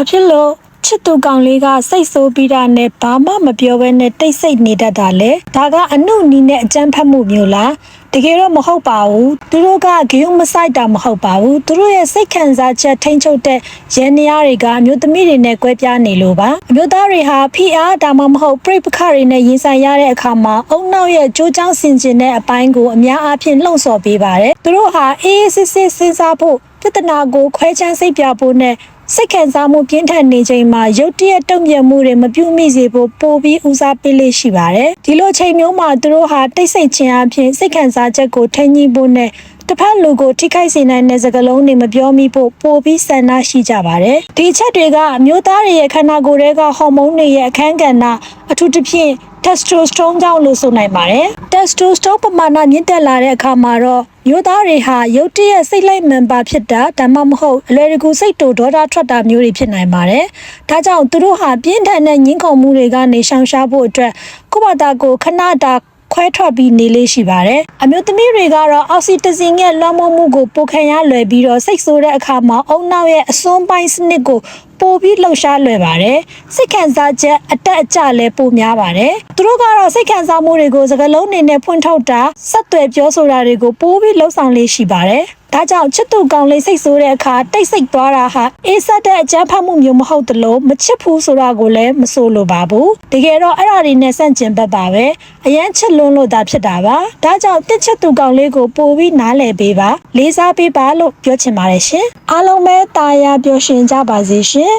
ဘာဖြစ်လို့ချစ်သူကောင်လေးကစိတ်ဆိုးပြီးတာနဲ့ဘာမှမပြောဘဲနဲ့တိတ်ဆိတ်နေတတ်တာလဲဒါကအနုနီးနဲ့အကြမ်းဖက်မှုမျိုးလားတကယ်တော့မဟုတ်ပါဘူးသူတို့ကဂယုံမဆိုင်တာမဟုတ်ပါဘူးသူတို့ရဲ့စိတ်ခံစားချက်ထိန်းချုပ်တဲ့ရန်နေရတွေကအမျိုးသမီးတွေနဲ့ကွဲပြားနေလို့ပါအမျိုးသားတွေဟာဖိအားဒါမှမဟုတ်ပြိပခတွေနဲ့ရင်ဆိုင်ရတဲ့အခါမှာအုံနောက်ရဲ့ကြိုးချောင်းဆင်ကျင်တဲ့အပိုင်းကိုအများအားဖြင့်လှုံ့ဆော်ပေးပါတယ်သူတို့ဟာအေးအေးဆေးဆေးစဉ်းစားဖို့ပြဿနာကိုခွဲခြမ်းစိတ်ပြဖို့နဲ့ စိတ်ခံစားမှုပြင်းထန်နေချိန်မှာရုတ်တရက်တုံ့ပြန်မှုတွေမပြုမိစေဖို့ပိုပြီးဦးစားပေးလေးရှိပါတယ်။ဒီလိုချိန်မျိုးမှာသူတို့ဟာတိတ်ဆိတ်ခြင်းအပြင်စိတ်ခံစားချက်ကိုထိန်းညှိဖို့နဲ့ တစ်ဖက်လူကိုထိခိုက်စေနိုင်တဲ့စကားလုံးတွေမပြောမိဖို့ပိုပြီးဆန္ဒရှိကြပါတယ်။ဒီအချက်တွေကအမျိုးသားတွေရဲ့ခန္ဓာကိုယ်တွေကဟော်မုန်းတွေရဲ့အခန်းကဏ္ဍအထူးသဖြင့် testosterone ကြောင့်လို့ဆိုနိုင်ပါတယ်။ testosterone ပမာဏမြင့်တက်လာတဲ့အခါမှာတော့မျိုးသားတွေဟာရုတ်တရက်စိတ်လိုက်မှန်ပါဖြစ်တာဒါမှမဟုတ်အလွယ်တကူစိတ်တူဒေါသထွက်တာမျိုးတွေဖြစ်နိုင်ပါတယ်။ဒါကြောင့်သူတို့ဟာပြင်းထန်တဲ့ညှင်းခုန်မှုတွေကနေရှောင်ရှားဖို့အတွက်ကိုယ့်ဘာသာကိုခဏတာ ခွဲထွက်ပြီးနေလေးရှိပါတယ်။အမျိုးသမီးတွေကတော့အောက်ဆီတိုစင်ရဲ့လွှမ်းမိုးမှုကိုပိုခံရလွယ်ပြီးတော့စိတ်ဆိုးတဲ့အခါမှာအုံနောက်ရဲ့အစွန်းပိုင်းစနစ်ကိုပိုပြီးလှုပ်ရှားလွယ်ပါတယ်။စိတ်ခံစားချက်အတက်အကျလည်းပိုများပါတယ်။သူတို့ကတော့စိတ်ခံစားမှုတွေကိုစကားလုံးတွေနဲ့ဖွင့်ထုတ်တာဆက်သွယ်ပြောဆိုတာတွေကိုပိုပြီးလှုပ်ဆောင်လေးရှိပါတယ်။ ဒါကြောင့်ချစ်သူကောင်းလေးစိတ်ဆိုးတဲ့အခါတိတ်ဆိတ်သွားတာဟာအေးဆက်တဲ့အကြမ်းဖက်မှုမျိုးမဟုတ်သလိုမချစ်ဘူးဆိုတာကိုလည်းမဆိုလိုပါဘူးတကယ်တော့အဲ့ဒါတွေနဲ့ဆန့်ကျင်ဘက်ပါပဲအရန်ချစ်လွန်းလို့သာဖြစ်တာပါဒါကြောင့်တစ်ချစ်သူကောင်းလေးကိုပို့ပြီးနားလည်ပေးပါလေးစားပေးပါလို့ပြောချင်ပါတယ်ရှင်အားလုံးပဲတာယာပျော်ရွှင်ကြပါစေရှင်